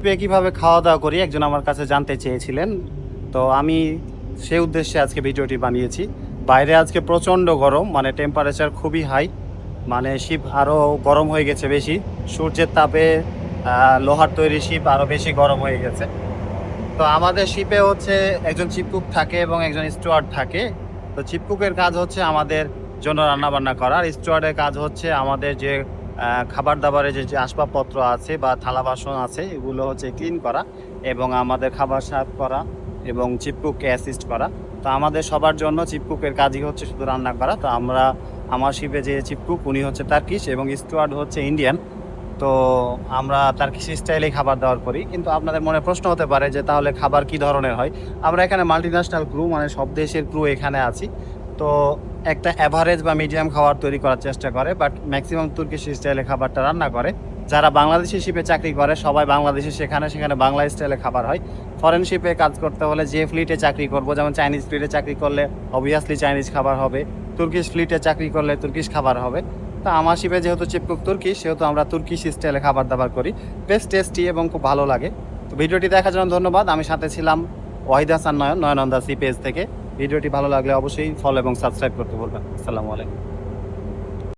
শিপে কীভাবে খাওয়া দাওয়া করি একজন আমার কাছে জানতে চেয়েছিলেন। তো আমি সেই উদ্দেশ্যে আজকে ভিডিওটি বানিয়েছি। বাইরে আজকে প্রচণ্ড গরম মানে টেম্পারেচার খুবই হাই মানে শিপ আরও গরম হয়ে গেছে বেশি। সূর্যের তাপে লোহার তৈরি শিপ আরও বেশি গরম হয়ে গেছে। তো আমাদের শিপে হচ্ছে একজন চিপকুক থাকে এবং একজন স্টুয়ার্ড থাকে। তো চিপকুকের কাজ হচ্ছে আমাদের জন্য রান্না বান্না করা। আর স্টুয়ার্ডের কাজ হচ্ছে আমাদের যে খাবার দাবারের যে আসবাবপত্র আছে বা থালা বাসন আছে, এগুলো হচ্ছে ক্লিন করা এবং আমাদের খাবার সার্ভ করা এবং চিপকুককে অ্যাসিস্ট করা। তো আমাদের সবার জন্য চিপকুকের কাজই হচ্ছে শুধু রান্না করা। তো আমরা, আমার শিপে যে চিপকুক উনি হচ্ছে তার্কিশ এবং স্টুয়ার্ড হচ্ছে ইন্ডিয়ান তো আমরা তার্কিশ স্টাইলে খাবার দাবার করি। কিন্তু আপনাদের মনে প্রশ্ন হতে পারে যে তাহলে খাবার কি ধরনের হয়? আমরা এখানে মাল্টিন্যাশনাল ক্রু মানে সব দেশের ক্রু এখানে আছি। তো একটা অ্যাভারেজ বা মিডিয়াম খাবার তৈরি করার চেষ্টা করে বাট ম্যাক্সিমাম তুর্কিশ স্টাইলে খাবারটা রান্না করে। যারা বাংলাদেশি শিপে চাকরি করে, সবাই বাংলাদেশে সেখানে সেখানে বাংলা স্টাইলে খাবার হয়। ফরেন শিপে কাজ করতে হলে যে ফ্লিটে চাকরি করব, যেমন চাইনিজ ফ্লিটে চাকরি করলে অবভিয়াসলি চাইনিজ খাবার হবে, তুর্কিশ ফ্লিটে চাকরি করলে তুর্কিশ খাবার হবে। তো আমার শিপে যেহেতু চিপকুক তুর্কি, সেহেতু আমরা তুর্কিশ স্টাইলে খাবার দাবার করি। বেশ টেস্টি এবং খুব ভালো লাগে। তো ভিডিওটি দেখার জন্য ধন্যবাদ। আমি সাথে ছিলাম ওয়াহিদ হাসান নয়ন, নয়নন্দা সি পেজ থেকে। ভিডিওটি ভালো লাগলে অবশ্যই ফলো এবং সাবস্ক্রাইব করতে বলবেন আসসালামু আলাইকুম।